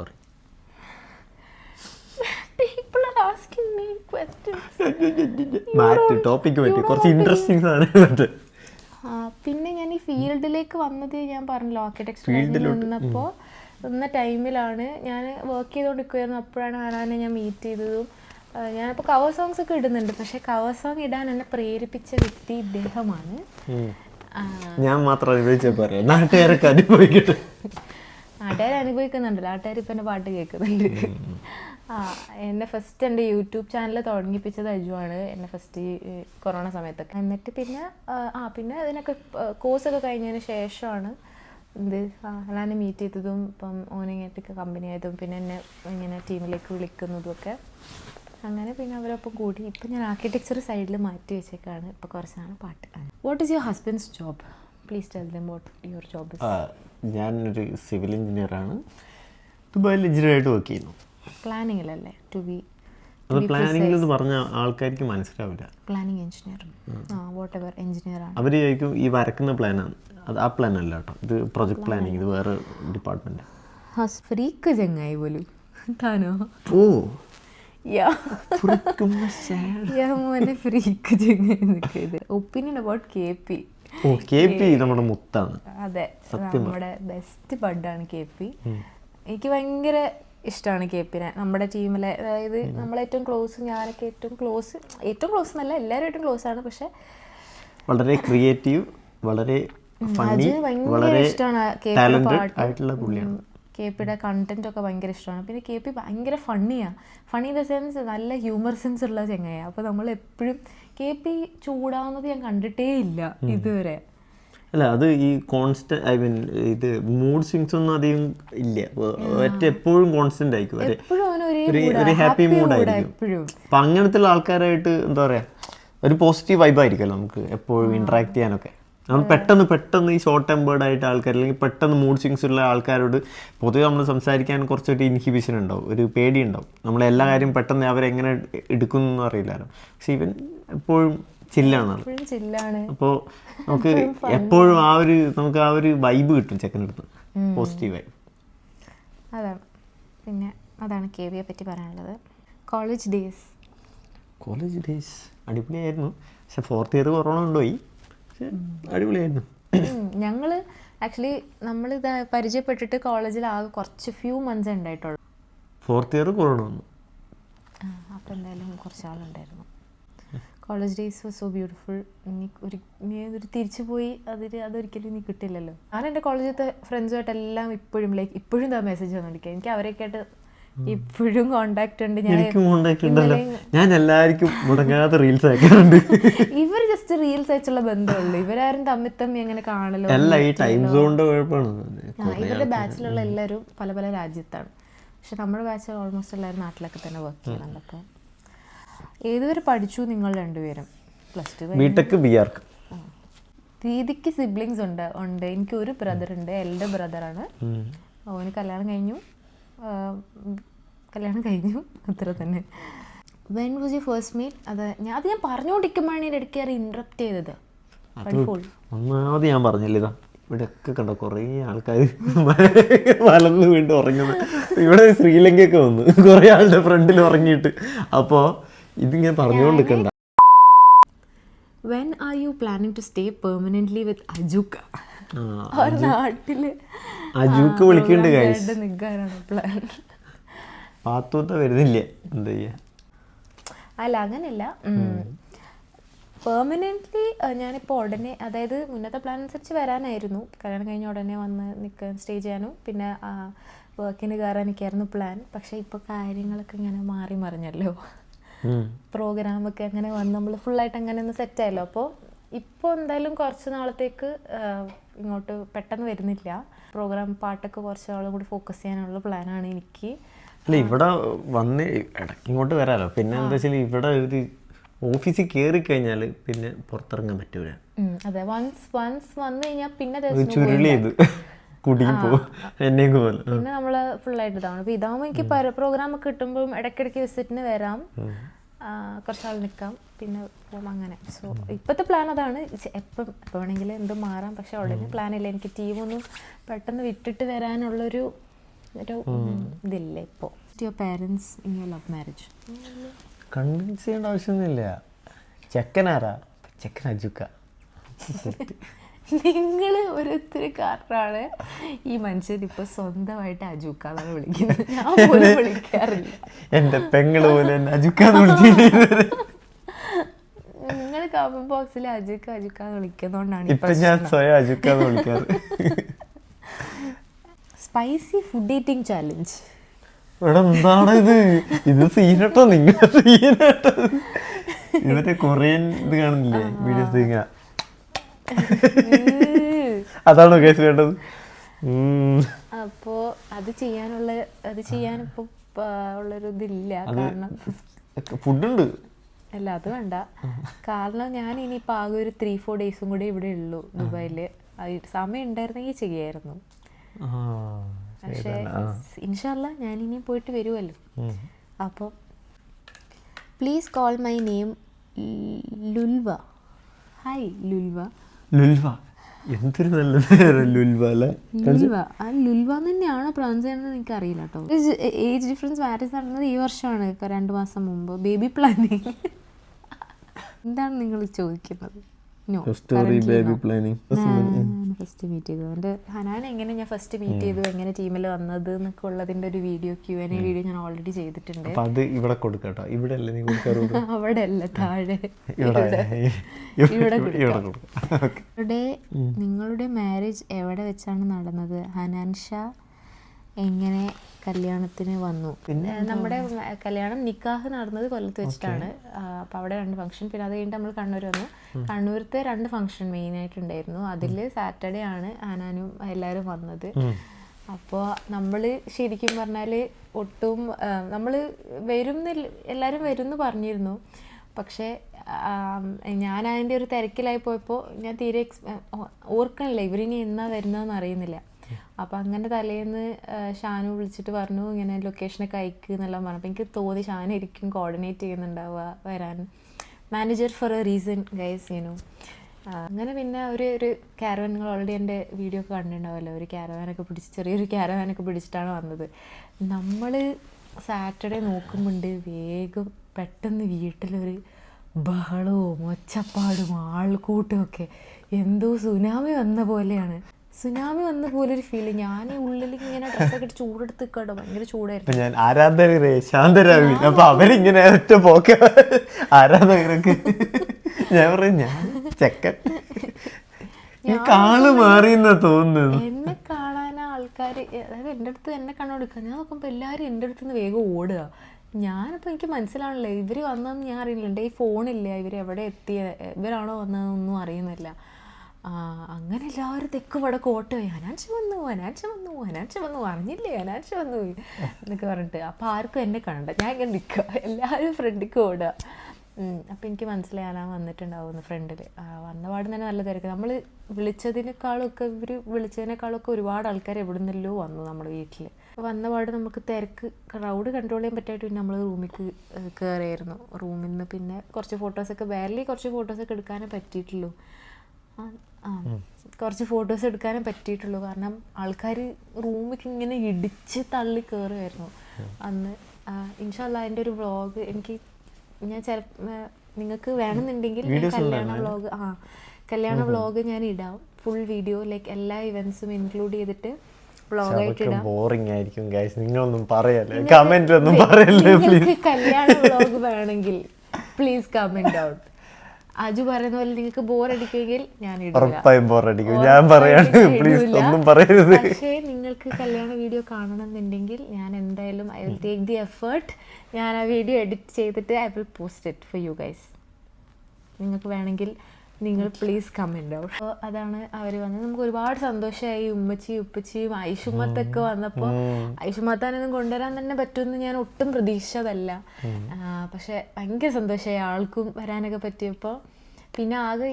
പിന്നെ ഞാൻ ഈ ഫീൽഡിലേക്ക് വന്നത് ഞാൻ പറഞ്ഞല്ലോ ആർക്കിടെക്ചർ നിന്നപ്പോൾ നിന്ന ടൈമിലാണ് ഞാൻ വർക്ക് ചെയ്തുകൊണ്ടിരിക്കുമായിരുന്നു അപ്പോഴാണ് ആരാനെ ഞാൻ മീറ്റ് ചെയ്തതും ഞാനിപ്പോൾ കവർ സോങ്സ് ഒക്കെ ഇടുന്നുണ്ട്. പക്ഷെ കവർ സോങ് ഇടാൻ എന്നെ പ്രേരിപ്പിച്ച വ്യക്തി ഇദ്ദേഹമാണ്. ഞാൻ മാത്രം അനുഭവിച്ചാൽ പറയാം നാട്ടുകാരൊക്കെ അനുഭവിക്കട്ടെ. നാട്ടുകാർ അനുഭവിക്കുന്നുണ്ടല്ലോ. നാട്ടുകാർ ഇപ്പം എന്റെ പാട്ട് കേൾക്കുന്നുണ്ട്. ആ എന്നെ ഫസ്റ്റ് എന്റെ യൂട്യൂബ് ചാനൽ തുടങ്ങിപ്പിച്ചത് അജുവാണ്. എന്നെ ഫസ്റ്റ് കൊറോണ സമയത്തൊക്കെ. എന്നിട്ട് പിന്നെ ആ, പിന്നെ അതിനൊക്കെ കോഴ്സൊക്കെ കഴിഞ്ഞതിന് ശേഷമാണ് ഇത് അല്ലാതെ മീറ്റ് ചെയ്തതും ഇപ്പം ഓനിങ്ങായിട്ടൊക്കെ കമ്പനി ആയതും പിന്നെ എന്നെ ഇങ്ങനെ ടീമിലേക്ക് വിളിക്കുന്നതും ഒക്കെ. അങ്ങനെ പിന്നെ അവരൊപ്പം കൂടി. ഇപ്പം ഞാൻ ആർക്കിടെക്ചർ സൈഡിൽ മാറ്റി വെച്ചേക്കാണ്. ഇപ്പോൾ കുറച്ചാണ് പാട്ട്. What is your husband's job please tell them what your job ഞാനൊരു സിവിൽ എഞ്ചിനീയർ എഞ്ചിനീയറാണ് ദുബായിൽ എഞ്ചിനീയറായിട്ട് വർക്ക് ചെയ്യുന്നു. പ്ലാനിങ്ങിലല്ലേ ടു ബി അത് പ്ലാനിംഗ് എന്ന് പറഞ്ഞ ആൾക്കാർക്ക് മനസ്സിലാവില്ല. പ്ലാനിംഗ് എഞ്ചിനീയർ ആ വാട്ട് എവർ എഞ്ചിനീയർ ആണ്. അവർ ചോദിക്കും ഈ വരക്കുന്ന പ്ലാനാണ് അത് ആ പ്ലാൻ അല്ല കേട്ടോ. ഇത് പ്രൊജക്ട് പ്ലാനിംഗ് ഇത് വേറെ ഡിപ്പാർട്ട്മെന്റ് ഫ്രീക്ക് ചങ്ങായി പോലും. താനോ? ഓ യാ പുറക്കുമ്പോ sad. യാ മോനെ ഫ്രീക്ക് നിൽക്കുന്നത് opinion about K P O K P നമ്മുടെ മുത്താണ്. അതെ നമ്മുടെ ബെസ്റ്റ് ബഡാണ് കെ പി എനിക്ക് ഭയങ്കര ഇഷ്ടമാണ് കെ പിന്നെ നമ്മുടെ ടീമിലെ അതായത് നമ്മളേറ്റവും ക്ലോസ് ഞാനൊക്കെ ഏറ്റവും ക്ലോസ് ഏറ്റവും ക്ലോസ് എന്നല്ല എല്ലാവരും ഏറ്റവും ക്ലോസ് ആണ്. പക്ഷെ വളരെ ക്രിയേറ്റീവ് വളരെ ഭയങ്കര ഇഷ്ടമാണ് കെ പാട്ട്. ആയിട്ടുള്ള പുള്ളിയാണ്. കെ പിയുടെ കണ്ടൊക്കെ ഭയങ്കര ഇഷ്ടമാണ്. പിന്നെ കെ പി ഭയങ്കര ഫണ്ണിയാണ് ഫണ്ണി ഇൻ ദ സെൻസ് നല്ല ഹ്യൂമർ സെൻസ് ഉള്ള ചെങ്ങയാണ് അപ്പോൾ നമ്മൾ എപ്പോഴും കെ പി ചൂടാവുന്നത് ഞാൻ കണ്ടിട്ടേ ഇല്ല ഇതുവരെ. അല്ല അത് ഈ കോൺസ്റ്റന്റ് ഐ മീൻ ഇത് മൂഡ് സ്വിങ്സ് ഒന്നും അധികം ഇല്ല. ഒറ്റ എപ്പോഴും കോൺസ്റ്റന്റ് ആയിരിക്കും. ഒരു- ഹാപ്പി മൂഡ് ആയിരിക്കും. അപ്പൊ അങ്ങനത്തെ ആൾക്കാരായിട്ട് എന്താ പറയാ ഒരു പോസിറ്റീവ് വൈബ് ആയിരിക്കുമല്ലോ നമുക്ക് എപ്പോഴും ഇന്ററാക്ട് ചെയ്യാനൊക്കെ. നമ്മൾ പെട്ടെന്ന് പെട്ടെന്ന് ഈ ഷോർട്ട് ടെമ്പേർഡ് ആയിട്ട് ആൾക്കാർ അല്ലെങ്കിൽ പെട്ടെന്ന് മൂഡ് സ്വിങ്സ് ഉള്ള ആൾക്കാരോട് പൊതുവെ നമ്മൾ സംസാരിക്കാൻ കുറച്ചൊരു ഇൻഹിബിഷൻ ഉണ്ടാവും ഒരു പേടി ഉണ്ടാവും നമ്മൾ എല്ലാ കാര്യവും പെട്ടെന്ന് അവരെങ്ങനെ എടുക്കുന്നു അറിയില്ലല്ലോ പക്ഷെ ഇവൻ എപ്പോഴും ചില്ലാണ് അപ്പോൾ നമുക്ക് എപ്പോഴും ആ ഒരു നമുക്ക് ആ ഒരു വൈബ് കിട്ടും ചെക്കനടുത്ത് പോസിറ്റീവ് വൈബ് അതാണ് പിന്നെ അതാണ് കെ വിയെ പറ്റി പറയാനുള്ളത്. കോളേജ് ഡേയ്സ് കോളേജ് ഡേയ്സ് അടിപൊളിയായിരുന്നു. പക്ഷെ ഫോർത്ത് ഇയർ കൊറോണ കൊണ്ടുപോയി. പക്ഷെ അടിപൊളിയായിരുന്നു. ഞങ്ങൾ ആക്ച്വലി നമ്മൾ ഇത് പരിചയപ്പെട്ടിട്ട് കോളേജിൽ ആകെ കുറച്ച് ഫ്യൂ മന്ത്സ് ഉണ്ടായിട്ടുള്ളൂ. ഫോർത്ത് ഇയർ കൊറോണ വന്നു. അപ്പോൾ എന്തായാലും കുറച്ച് ആളുണ്ടായിരുന്നു. College days was so beautiful ഇനി ഒരു ഇനി ഒരു തിരിച്ചു പോയി അതിൽ അതൊരിക്കലും ഇനി കിട്ടില്ലല്ലോ. ഞാൻ എന്റെ കോളേജിലത്തെ ഫ്രണ്ട്സുമായിട്ട് എല്ലാം ഇപ്പോഴും ലൈക്ക് ഇപ്പോഴും എന്താ മെസ്സേജ് വന്നിരിക്കുക എനിക്ക് അവരെയൊക്കെയായിട്ട് ഇപ്പോഴും കോണ്ടാക്ട് ഉണ്ട്. ഞാൻ എല്ലാവർക്കും മുടങ്ങാതെ റീൽസ് ആക്കാറുണ്ട് ഇവർ ജസ്റ്റ് റീൽസ് അയച്ചുള്ള ബന്ധമുള്ളൂ. ഇവരാരും തമ്മിൽ തമ്മി അങ്ങനെ കാണലോ അല്ല ഈ ടൈം സോണിന്റെ കുഴപ്പമാണ്. ഇവരുടെ ബാച്ചിലുള്ള എല്ലാവരും പല പല രാജ്യത്താണ്. പക്ഷെ നമ്മുടെ ബാച്ചിൽ ഓൾമോസ്റ്റ് എല്ലാവരും നാട്ടിലൊക്കെ തന്നെ വർക്ക് ചെയ്യുന്നുണ്ട്. അപ്പോൾ ഏതുവരെ പഠിച്ചു നിങ്ങൾ രണ്ടുപേരും? Plus two BTech B arch ദീദിക്ക് siblings ഉണ്ട് ഉണ്ട്. എനിക്ക് ഒരു ബ്രദർ ഉണ്ട്. എൽഡർ ബ്രദറാണ് അവന് കല്യാണം കഴിഞ്ഞു. കല്യാണം കഴിഞ്ഞു. അത്ര തന്നെ. When was you first meet അത് ഞാൻ അത് ഞാൻ പറഞ്ഞുകൊണ്ടിരിക്കുമ്പോഴാണ് എന്റെ ഇടയ്ക്ക് കയറി ഇൻട്രപ്റ്റ് ചെയ്തത്. ഒന്നാമത് ഞാൻ പറഞ്ഞില്ല ഇതാ ഇവിടെയൊക്കെ കണ്ട കുറേ ആൾക്കാർ വലന്ന് വീണ്ടും ഉറങ്ങുന്നത്. ഇവിടെ ശ്രീലങ്കയൊക്കെ വന്നു കുറേ ആളുടെ ഫ്രണ്ടിൽ ഉറങ്ങിയിട്ട്. അപ്പോൾ ഇതിങ്ങനെ പറഞ്ഞുകൊണ്ടിരിക്കണ്ട. When are you planning to stay permanently with Ajukka നാട്ടിൽ. അജൂക്ക് വിളിക്കുന്നുണ്ട് പാത്തൂത്ത വരുന്നില്ല? എന്താ ചെയ്യാ? അല്ല അങ്ങനെയല്ല. പെർമനന്റ്ലി ഞാനിപ്പോൾ ഉടനെ അതായത് മുന്നത്തെ പ്ലാൻ അനുസരിച്ച് വരാനായിരുന്നു. കല്യാണം കഴിഞ്ഞ ഉടനെ വന്ന് നിൽക്കാൻ സ്റ്റേ ചെയ്യാനും. പിന്നെ വർക്കിന് കയറാനൊക്കെയായിരുന്നു പ്ലാൻ പക്ഷെ ഇപ്പോൾ കാര്യങ്ങളൊക്കെ ഇങ്ങനെ മാറി മറിഞ്ഞല്ലോ. പ്രോഗ്രാം പ്രോഗ്രാമൊക്കെ അങ്ങനെ വന്ന് നമ്മൾ ഫുള്ളായിട്ട് അങ്ങനെ ഒന്ന് സെറ്റ് ആയല്ലോ. അപ്പോൾ ഇപ്പോൾ എന്തായാലും കുറച്ച് നാളത്തേക്ക് ഇങ്ങോട്ട് പെട്ടെന്ന് വരുന്നില്ല. പ്രോഗ്രാം പാട്ടൊക്കെ കുറച്ച് നാളും കൂടി ഫോക്കസ് ചെയ്യാനുള്ള പ്ലാനാണ് എനിക്ക്. അല്ല ഇവിടെ വന്ന് ഇടയ്ക്ക് ഇങ്ങോട്ട് വരാലോ. പിന്നെ എന്താ വെച്ചാൽ ഇവിടെ ഒരു ഓഫീസിൽ കയറി കഴിഞ്ഞാൽ പിന്നെ പുറത്തിറങ്ങാൻ പറ്റൂല. അതെ. വൺസ് വൺസ് വന്നു കഴിഞ്ഞാൽ പിന്നെ ചുരുളി ചെയ്ത്. കുടുങ്ങി പോകും. എന്നെയും പോലെ. പിന്നെ നമ്മൾ ഫുള്ളായിട്ട് ഇതാണ് അപ്പോൾ ഇതാകുമ്പോൾ എനിക്ക് പ്രോഗ്രാം ഒക്കെ കിട്ടുമ്പോൾ ഇടയ്ക്കിടയ്ക്ക് വിസിറ്റിന് വരാം. കുറച്ചാൾ നിൽക്കാം. പിന്നെ പോകാം അങ്ങനെ. സോ ഇപ്പോഴത്തെ പ്ലാൻ അതാണ്. എപ്പം എപ്പോൾ വേണമെങ്കിലും എന്തും മാറാം. പക്ഷെ ഉള്ളതിന് പ്ലാൻ ഇല്ല. എനിക്ക് ടീമൊന്നും പെട്ടെന്ന് വിട്ടിട്ട് വരാനുള്ളൊരു ഒരു ഇതില്ല ഇപ്പോൾ your parents in your love marriage convince ചെയ്യേണ്ട ആവശ്യമൊന്നുമില്ല. ചെക്കനാരാ? ചെക്കൻ അജുക്ക. നിങ്ങൾ ഓരോരുത്തർ കാരണമാണ് ഈ മനുഷ്യൻ ഇപ്പൊ സ്വന്തമായിട്ട് അജൂക്കാന്നാണ് വിളിക്കുന്നത്. ഞാൻ പോലും വിളിക്കാറില്ല. എന്റെ പെങ്ങൾ പോലെ അജുക്ക നിങ്ങൾ കമന്റ് ബോക്സിൽ അജുക്ക അജുക്കാന്ന് വിളിക്കുന്നതുകൊണ്ടാണ് ഈ ഇപ്പൊ ഞാൻ സ്വയം അജുക്കാന്ന് വിളിക്കാറ്. സ്പൈസി ഫുഡ് ഈറ്റിംഗ് ചാലഞ്ച് ഇവിടെ എന്താണ് ഇത്? ഇത് സീനട്ടോ നിങ്ങൾ സീനട്ടോ. ഇവരുടെ കൊറിയൻ ഇത് കാണുന്നില്ലേ? വീഡിയോസ് ഇങ്ങനെ. അതാണോ കേസ് വേണ്ടത്? അപ്പോ അത് ചെയ്യാനുള്ള അത് ചെയ്യാൻ ഇപ്പൊ ഉള്ളൊരു ഇതില്ല കാരണം ഫുഡുണ്ട്. അല്ല അത് വേണ്ട. കാരണം ഞാൻ ഇനിയിപ്പോൾ ആകെ ഒരു ത്രീ ഫോർ ഡേയ്സും കൂടെ ഇവിടെ ഉള്ളൂ ദുബായിൽ സമയം ഉണ്ടായിരുന്നെങ്കിൽ ചെയ്യായിരുന്നു. പക്ഷേ ഇൻഷല്ല ഞാൻ ഇനി പോയിട്ട് വരുമല്ലോ അപ്പോൾ please call my name Lulwa. Hi Lulwa. Lulwa. എന്തൊരു നല്ല പേര് ലുൽവ അല്ലേ? ലുൽവ. ആ ലുൽവ തന്നെയാണോ പ്രൊനൗൺസ് ചെയ്യുന്നത് എനിക്ക് അറിയില്ല കേട്ടോ ഏജ് ഡിഫറൻസ് മാരേജ് നടന്നത് ഈ വർഷമാണ്. രണ്ട് മാസം മുമ്പ്. ബേബി പ്ലാനിങ് എന്താണ് നിങ്ങൾ ചോദിക്കുന്നത്? Story baby planning first meet ചെയ്തു. എന്റെ ഹനാൻ എങ്ങനെ ഞാൻ ഫസ്റ്റ് മീറ്റ് ചെയ്തു? എങ്ങനെ ടീമിൽ വന്നത് എന്നൊക്കെ ഉള്ളതിന്റെ ഒരു വീഡിയോ ക്യൂ എൻ വീഡിയോ ഞാൻ ഓൾറെഡി ചെയ്തിട്ടുണ്ട്. അത് ഇവിടെ കൊടുക്കട്ടോ. ഇവിടെ. അല്ലേ നീ കൊടുക്കാറുള്ളൂ അവിടെ അല്ല താഴെ ഇവിടെ ഇവിടെ നിങ്ങളുടെ മാരേജ് എവിടെ വെച്ചാണ് നടന്നത്? ഹനാൻ ഷാ എങ്ങനെ കല്യാണത്തിന് വന്നു? പിന്നെ നമ്മുടെ കല്യാണം നിക്കാഹ് നടന്നത് കൊല്ലത്ത് വെച്ചിട്ടാണ്. അപ്പോൾ അവിടെ രണ്ട് ഫംഗ്ഷൻ. പിന്നെ അത് കഴിഞ്ഞിട്ട് നമ്മൾ കണ്ണൂർ വന്നു. കണ്ണൂരത്തെ രണ്ട് ഫംഗ്ഷൻ മെയിൻ ആയിട്ടുണ്ടായിരുന്നു അതിൽ സാറ്റർഡേ ആണ് ആനാനും എല്ലാവരും വന്നത്. അപ്പോൾ നമ്മൾ ശരിക്കും പറഞ്ഞാൽ ഒട്ടും നമ്മൾ വരും എല്ലാരും എല്ലാവരും വരും എന്ന് പറഞ്ഞിരുന്നു. പക്ഷേ ഞാൻ അതിന്റെ ഒരു തിരക്കിലായി പോയപ്പോൾ ഞാൻ തീരെ എക്സ് ഓർക്കണില്ല ഇവരിനി എന്നാ വരുന്നതെന്ന് അറിയുന്നില്ല. അപ്പം അങ്ങനെ തലേന്ന് ഷാനു വിളിച്ചിട്ട് പറഞ്ഞു ഇങ്ങനെ ലൊക്കേഷനൊക്കെ അയക്കുക എന്നെല്ലാം പറഞ്ഞു. അപ്പം എനിക്ക് തോന്നി ഷാന ഇരിക്കും കോർഡിനേറ്റ് ചെയ്യുന്നുണ്ടാവുക വരാൻ. Manager for a reason guys you know അങ്ങനെ പിന്നെ ഒരു ഒരു ക്യാരവൻ നിങ്ങൾ ഓൾറെഡി എന്റെ വീഡിയോ ഒക്കെ കണ്ടിട്ടുണ്ടാവുമല്ലോ. ഒരു ക്യാരവാനൊക്കെ പിടിച്ച് ചെറിയൊരു ക്യാരവാനൊക്കെ പിടിച്ചിട്ടാണ് വന്നത്. നമ്മൾ സാറ്റർഡേ നോക്കുമ്പോണ്ട് വേഗം പെട്ടെന്ന് വീട്ടിലൊരു ബഹളവും ഒച്ചപ്പാടും ആൾക്കൂട്ടും ഒക്കെ എന്തോ സുനാമി വന്ന പോലെയാണ്. സുനാമി വന്ന പോലെ ഒരു ഫീൽ ഞാൻ ഉള്ളിൽ ഇങ്ങനെ ഡ്രസ്സൊക്കെ ഇട്ട് ചൂടെടുത്ത് കേട്ടോ ഭയങ്കര ചൂടായിരുന്നു. ഞാൻ ആരാധകരെ ശാന്തരാവി. അപ്പൊ അവരിങ്ങനെ ഒറ്റ പോക്ക. ആരാധകരൊക്കെ ഞാൻ പറയും ഞാൻ ചെക്കൻ. കാൾ മാറിയെന്നാ തോന്നുന്നു എന്നെ കാണാൻ ആൾക്കാർ അതായത് എന്റെ അടുത്ത് എന്നെ കണ്ടുകൊടുക്കുക ഞാൻ നോക്കുമ്പോൾ എല്ലാവരും എന്റെ അടുത്ത് നിന്ന് വേഗം ഓടുക. ഞാനിപ്പോൾ എനിക്ക് മനസ്സിലാവണില്ല. ഇവർ വന്നതെന്ന് ഞാൻ അറിയില്ല എന്റെ ഈ ഫോണില്ല ഇവർ എവിടെ എത്തിയ? ഇവരാണോ വന്നതെന്നൊന്നും അറിയുന്നില്ല. അങ്ങനെ എല്ലാവരും തെക്ക് വടക്ക് ഓട്ടോ അനാച്ച വന്നു അനാച്ച വന്നു അനാച്ച വന്നു. അറിഞ്ഞില്ലേ? അനാച്ച വന്നു. എന്നൊക്കെ പറഞ്ഞിട്ട്. അപ്പോൾ ആർക്കും എന്നെ കണ്ട ഞാൻ ഇങ്ങനെ നിൽക്കുക എല്ലാവരും ഫ്രണ്ടിക്ക് ഓടുക അപ്പം എനിക്ക് മനസ്സിലായി അനാൻ വന്നിട്ടുണ്ടാവുമെന്ന് ഫ്രണ്ടിൽ വന്ന പാട് തന്നെ നല്ല തിരക്ക്. നമ്മൾ വിളിച്ചതിനേക്കാളൊക്കെ ഇവർ വിളിച്ചതിനേക്കാളൊക്കെ ഒരുപാട് ആൾക്കാർ എവിടെ നിന്നല്ലോ വന്നു നമ്മുടെ വീട്ടിൽ വന്ന പാട് നമുക്ക് തിരക്ക് ക്രൗഡ് കൺട്രോൾ ചെയ്യാൻ പറ്റായിട്ട് പിന്നെ നമ്മൾ റൂമിലേക്ക് കയറിയായിരുന്നു റൂമിൽ നിന്ന് പിന്നെ കുറച്ച് ഫോട്ടോസൊക്കെ വേറെ കുറച്ച് ഫോട്ടോസൊക്കെ എടുക്കാനേ പറ്റിയിട്ടുള്ളൂ. കുറച്ച് ഫോട്ടോസ് എടുക്കാനേ പറ്റിയിട്ടുള്ളൂ. കാരണം ആൾക്കാർ റൂമിലേക്ക് ഇങ്ങനെ ഇടിച്ച് തള്ളി കയറുമായിരുന്നു അന്ന് ഇൻഷാല്ല അതിന്റെ ഒരു വ്ളോഗ് എനിക്ക് ഞാൻ ചില നിങ്ങൾക്ക് വേണമെന്നുണ്ടെങ്കിൽ കല്യാണ വ്ളോഗ് ആ കല്യാണ വ്ളോഗ് ഞാൻ ഇടാം. ഫുൾ വീഡിയോ ലൈക്ക് എല്ലാ ഇവൻസും ഇൻക്ലൂഡ് ചെയ്തിട്ട് ബോറിംഗ് ആയിരിക്കും ഗൈസ് നിങ്ങളൊന്നും പറയല്ലേ? കമന്റ് ഒന്നും പറയല്ലേ പ്ലീസ് കല്യാണ വ്ളോഗ് വേണമെങ്കിൽ പ്ലീസ് കമന്റ് ഔട്ട് അജു പറയുന്ന പോലെ നിങ്ങൾക്ക് ബോർ അടിക്കുമെങ്കിൽ ഞാൻ ഉറപ്പായും ബോറടിക്കും ഞാൻ പറയാണ് പ്ലീസ് ഒന്നും പറയരുത്. പക്ഷേ നിങ്ങൾക്ക് കല്യാണ വീഡിയോ കാണണമെന്നുണ്ടെങ്കിൽ ഞാൻ എന്തായാലും I will take the effort ഞാൻ ആ വീഡിയോ എഡിറ്റ് ചെയ്തിട്ട് I will post it for you guys നിങ്ങൾക്ക് വേണമെങ്കിൽ നിങ്ങൾ പ്ലീസ് കമന്റ് ഔട്ട് അപ്പോൾ അതാണ് അവർ വന്നത്. നമുക്ക് ഒരുപാട് സന്തോഷമായി ഉമ്മച്ചി ഉപ്പച്ചിയും ഐഷുമത്തൊക്കെ വന്നപ്പോൾ ഐഷുമത്താനൊന്നും കൊണ്ടുവരാൻ തന്നെ പറ്റുമെന്ന് ഞാൻ ഒട്ടും പ്രതീക്ഷിച്ചതല്ല. പക്ഷെ ഭയങ്കര സന്തോഷമായി ആൾക്കും വരാനൊക്കെ പറ്റിയപ്പോൾ പിന്നെ ആകെ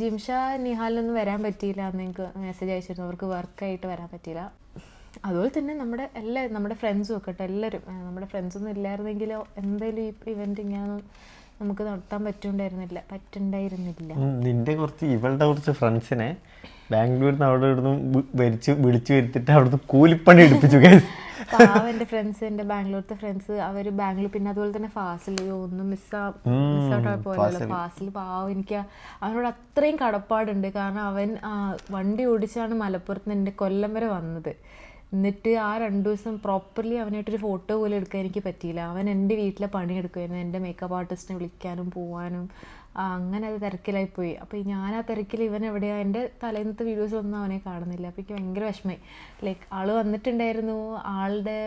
ജിംഷാ നിഹാലിനൊന്നും വരാൻ പറ്റിയില്ല എന്ന് എനിക്ക് മെസ്സേജ് അയച്ചിരുന്നു. അവർക്ക് വർക്കായിട്ട് വരാൻ പറ്റിയില്ല. അതുപോലെ തന്നെ നമ്മുടെ എല്ലാ നമ്മുടെ ഫ്രണ്ട്സും ഒക്കെ കേട്ടോ. എല്ലാവരും നമ്മുടെ ഫ്രണ്ട്സൊന്നും ഇല്ലായിരുന്നെങ്കിലോ എന്തായാലും ഈ ഇവന്റ് ഇങ്ങനെയൊന്നും നമുക്ക് നടത്താൻ പറ്റുണ്ടായിരുന്നില്ല. പറ്റുണ്ടായിരുന്നില്ല നിന്റെ കുറച്ച് ഇവളുടെ കുറച്ച് ഫ്രണ്ട്സിനെ ബാംഗ്ലൂരിൽ നിന്ന് അവിടെ ഇവിടുന്ന് വരിച്ചു വിളിച്ചു വരുത്തിട്ട് അവിടുന്ന് കൂലിപ്പണി എടുപ്പിച്ചു എന്റെ പാവം എന്റെ ഫ്രണ്ട്സ് എന്റെ ബാംഗ്ലൂരത്തെ ഫ്രണ്ട്സ് അവർ ബാംഗ്ലൂർ പിന്നെ അതുപോലെ തന്നെ ഫാസിൽ ഒന്നും മിസ്സാ മിസ് പോയല്ലോ. ഫാസിൽ പാവം എനിക്ക് അവനോട് അത്രയും കടപ്പാടുണ്ട്. കാരണം അവൻ വണ്ടി ഓടിച്ചാണ് മലപ്പുറത്ത് നിന്ന് എന്റെ കൊല്ലം വരെ വന്നത്. എന്നിട്ട് ആ രണ്ട് ദിവസം പ്രോപ്പർലി അവനായിട്ടൊരു ഫോട്ടോ പോലും എടുക്കാൻ എനിക്ക് പറ്റിയില്ല. അവൻ എന്റെ വീട്ടിലെ പണിയെടുക്കുമായിരുന്നു എന്റെ മേക്കപ്പ് ആർട്ടിസ്റ്റിനെ വിളിക്കാനും പോവാനും. അങ്ങനെ അത് തിരക്കിലായി പോയി അപ്പോൾ ഞാൻ ആ തിരക്കിൽ ഇവൻ എവിടെയാണ് എന്റെ തലേന്നത്തെ വീഡിയോസിലൊന്നും അവനെ കാണുന്നില്ല. അപ്പോൾ എനിക്ക് ഭയങ്കര വിഷമമായി. ലൈക്ക് ആൾ വന്നിട്ടുണ്ടായിരുന്നു. ആളുടെ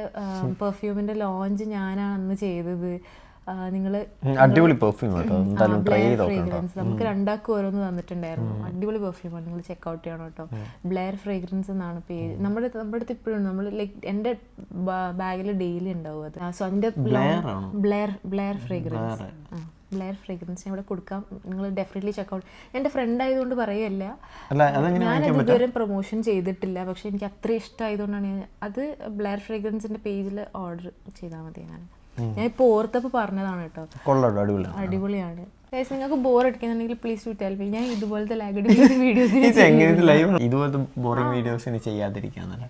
പെർഫ്യൂമിന്റെ ലോഞ്ച് ഞാനാണ് അന്ന് ചെയ്തത്. നിങ്ങൾ അടിപൊളി പെർഫ്യൂം ഫ്രേഗ്രൻസ് നമുക്ക് രണ്ടാക്കും ഓരോന്ന് തന്നിട്ടുണ്ടായിരുന്നു. അടിപൊളി പെർഫ്യൂമാണ് നിങ്ങൾ ചെക്ക് ഔട്ട് ചെയ്യണം കേട്ടോ. ബ്ലെയർ ഫ്രേഗ്രൻസ് എന്നാണ് പേര്. നമ്മുടെ നമ്മുടെ അടുത്ത് ഇപ്പോഴും നമ്മൾ ലൈക്ക് എന്റെ ബാഗിൽ ഡെയിലി ഉണ്ടാവും അത്. സോ ആണോ? Blair Blair fragrance Blair fragrance ഞാൻ ഇവിടെ കൊടുക്കാം. നിങ്ങൾ ഡെഫിനറ്റ്ലി ചെക്കൗട്ട് എന്റെ ഫ്രണ്ട് ആയതുകൊണ്ട് പറയല്ല. ഞാൻ ഇതുവരെ പ്രൊമോഷൻ ചെയ്തിട്ടില്ല. പക്ഷെ എനിക്ക് അത്ര ഇഷ്ടമായതുകൊണ്ടാണ് അത് ബ്ലെയർ ഫ്രേഗ്രൻസിന്റെ പേജിൽ ഓർഡർ ചെയ്താൽ മതി ഞാൻ ഞാൻ ഇപ്പോൾ ഓർത്തപ്പോൾ പറഞ്ഞതാണ് കേട്ടോ. അടിപൊളിയാണ്. Guys, നിങ്ങൾക്ക് ബോർ അടിക്കുന്നുണ്ടെങ്കിൽ പ്ലീസ് ടു ടെൽ മീ ഞാൻ ഇതുപോലത്തെ ലാഗടി വീഡിയോസ് ഇതുപോലത്തെ ബോറിംഗ് വീഡിയോസ് ഇനി ചെയ്യാതിരിക്കാന്നല്ലേ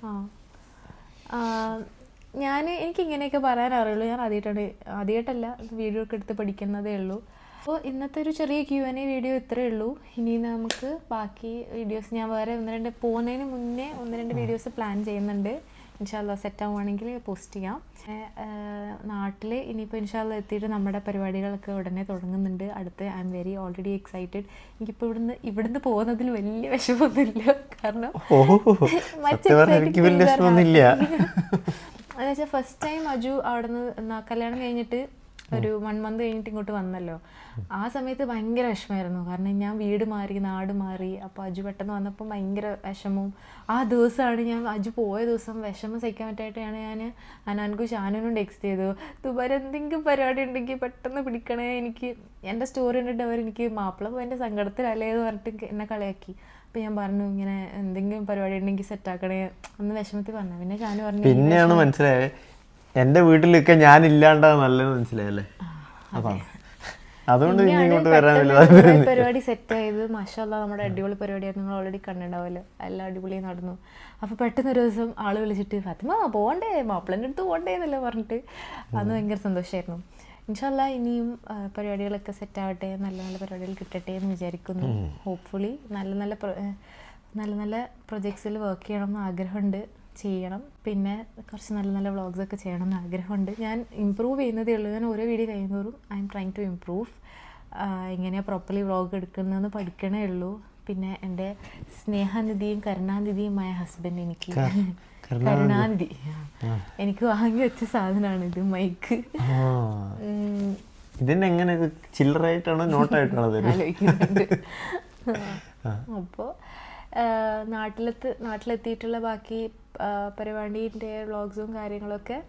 ഞാൻ എനിക്ക് ഇങ്ങനെയൊക്കെ പറയാൻ അറിയുള്ളൂ. ഞാൻ ആദ്യമായിട്ടാണ് ആദ്യമായിട്ടല്ല വീഡിയോ ഒക്കെ എടുത്ത് പഠിക്കുന്നതേ ഉള്ളൂ. അപ്പോൾ ഇന്നത്തെ ഒരു ചെറിയ ക്യു എൻ എ വീഡിയോ ഇത്രയേ ഉള്ളൂ. ഇനി നമുക്ക് ബാക്കി വീഡിയോസ് ഞാൻ വേറെ ഒന്ന് രണ്ട് പോകുന്നതിന് മുന്നേ ഒന്ന് രണ്ട് വീഡിയോസ് പ്ലാൻ ചെയ്യുന്നുണ്ട്. ഇൻഷാല്ല സെറ്റ് ആവുകയാണെങ്കിൽ പോസ്റ്റ് ചെയ്യാം. നാട്ടിൽ ഇനിയിപ്പോൾ ഇൻഷാല്ല എത്തിയിട്ട് നമ്മുടെ പരിപാടികളൊക്കെ ഉടനെ തുടങ്ങുന്നുണ്ട്. അടുത്ത് I'm very already excited എനിക്കിപ്പോൾ ഇവിടുന്ന് ഇവിടുന്ന് പോകുന്നതിൽ വലിയ വിഷമമൊന്നുമില്ല. കാരണം എന്നുവെച്ചാൽ ഫസ്റ്റ് ടൈം അജു അവിടെ നിന്ന് കല്യാണം കഴിഞ്ഞിട്ട് ഒരു വൺ മന്ത് കഴിഞ്ഞിട്ട് ഇങ്ങോട്ട് വന്നല്ലോ. ആ സമയത്ത് ഭയങ്കര വിഷമമായിരുന്നു. കാരണം ഞാൻ വീട് മാറി നാട് മാറി. അപ്പോൾ അജു പെട്ടെന്ന് വന്നപ്പോൾ ഭയങ്കര വിഷമവും. ആ ദിവസമാണ് ഞാൻ അജു പോയ ദിവസം വിഷമം സഹിക്കാൻ പറ്റായിട്ടാണ് ഞാൻ അനാൻകു ഷാനുനും ടെക്സ്റ്റ് ചെയ്തു. ദുബാര എന്തെങ്കിലും പരിപാടി ഉണ്ടെങ്കിൽ പെട്ടെന്ന് പിടിക്കണേ. എനിക്ക് എന്റെ സ്റ്റോറി കണ്ടിട്ട് അവർ എനിക്ക് മാപ്പിള പോയതിന്റെ സങ്കടത്തിലല്ലേ എന്ന് പറഞ്ഞിട്ട് എന്നെ കളിയാക്കി. അപ്പോൾ ഞാൻ പറഞ്ഞു ഇങ്ങനെ എന്തെങ്കിലും പരിപാടി ഉണ്ടെങ്കിൽ സെറ്റ് ആക്കണേ. എന്ന് വിഷമത്തിൽ പറഞ്ഞു പിന്നെ ഷാനു പറഞ്ഞു പിന്നെയാണ് മനസ്സിലായത്. എന്റെ വീട്ടിലൊക്കെ ഞാൻ ഇല്ലാണ്ടാ നല്ലത് മനസ്സിലായല്ലേ? അതാണ്. അതുകൊണ്ട് ഇനി ഇങ്ങോട്ട് വരാൻ വലിയ പരിപാടി സെറ്റ് ആയത് മഷാല്ല നമ്മുടെ അടിപൊളി പരിപാടിയായിരുന്നു. നിങ്ങൾ ഓൾറെഡി കണ്ടിട്ടുണ്ടാവല്ലോ എല്ലാം അടിപൊളി നടന്നു. അപ്പോൾ പെട്ടെന്ന് ഒരു ദിവസം ആൾ വിളിച്ചിട്ട് ഫാത്തിമ പോകണ്ടേ മാപ്പിളന്റെ അടുത്ത് പോകണ്ടേ എന്നല്ല പറഞ്ഞിട്ട്. അന്ന് ഭയങ്കര സന്തോഷമായിരുന്നു ഇൻഷാല്ല ഇനിയും പരിപാടികളൊക്കെ സെറ്റ് ആവട്ടെ നല്ല നല്ല പരിപാടികൾ കിട്ടട്ടെ എന്ന് വിചാരിക്കുന്നു. ഹോപ്പ്ഫുള്ളി നല്ല നല്ല നല്ല നല്ല പ്രൊജക്ട്സിൽ വർക്ക് ചെയ്യണം എന്ന് ആഗ്രഹമുണ്ട്. ചെയ്യണം. പിന്നെ കുറച്ച് നല്ല നല്ല വ്ളോഗ്സ് ഒക്കെ ചെയ്യണം എന്ന് ആഗ്രഹമുണ്ട്. ഞാൻ ഇമ്പ്രൂവ് ചെയ്യുന്നതേ ഉള്ളൂ. ഞാൻ ഓരോ വീഡിയോ കഴിയുന്നതോറും I'm trying to improve എങ്ങനെയാണ് പ്രോപ്പർലി വ്ളോഗ് എടുക്കുന്നതെന്ന് പഠിക്കണേ ഉള്ളൂ. പിന്നെ എന്റെ സ്നേഹനിധിയും കരുണാനിധിയുമായ ഹസ്ബൻഡ് എനിക്ക് കരുണാനിധി. എനിക്ക് വാങ്ങി വെച്ച സാധനമാണ് ഇത് മൈക്ക്. ഇതിന്റെ എങ്ങനെ ചില്ലറായിട്ടാണോ നോട്ടായിട്ടാണോ ആലോചിക്കുന്നുണ്ട്. അപ്പോൾ നാട്ടിലെത്ത് നാട്ടിലെത്തിയിട്ടുള്ള ബാക്കി പരിപാടീന്റെ വ്ളോഗ്സും കാര്യങ്ങളൊക്കെ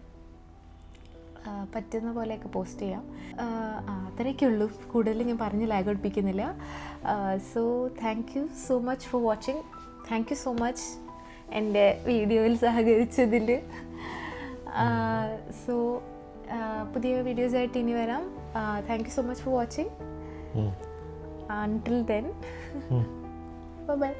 പറ്റുന്ന പോലെയൊക്കെ പോസ്റ്റ് ചെയ്യാം. അത്രയൊക്കെ ഉള്ളൂ. കൂടുതൽ ഞാൻ പറഞ്ഞ് lag ഒടിപ്പിക്കുന്നില്ല so thank you so much for watching thank you so much എന്റെ വീഡിയോയിൽ സഹകരിച്ചതിൽ. സോ പുതിയ വീഡിയോസായിട്ട് ഇനി വരാം. Thank you so much for watching until then. Bye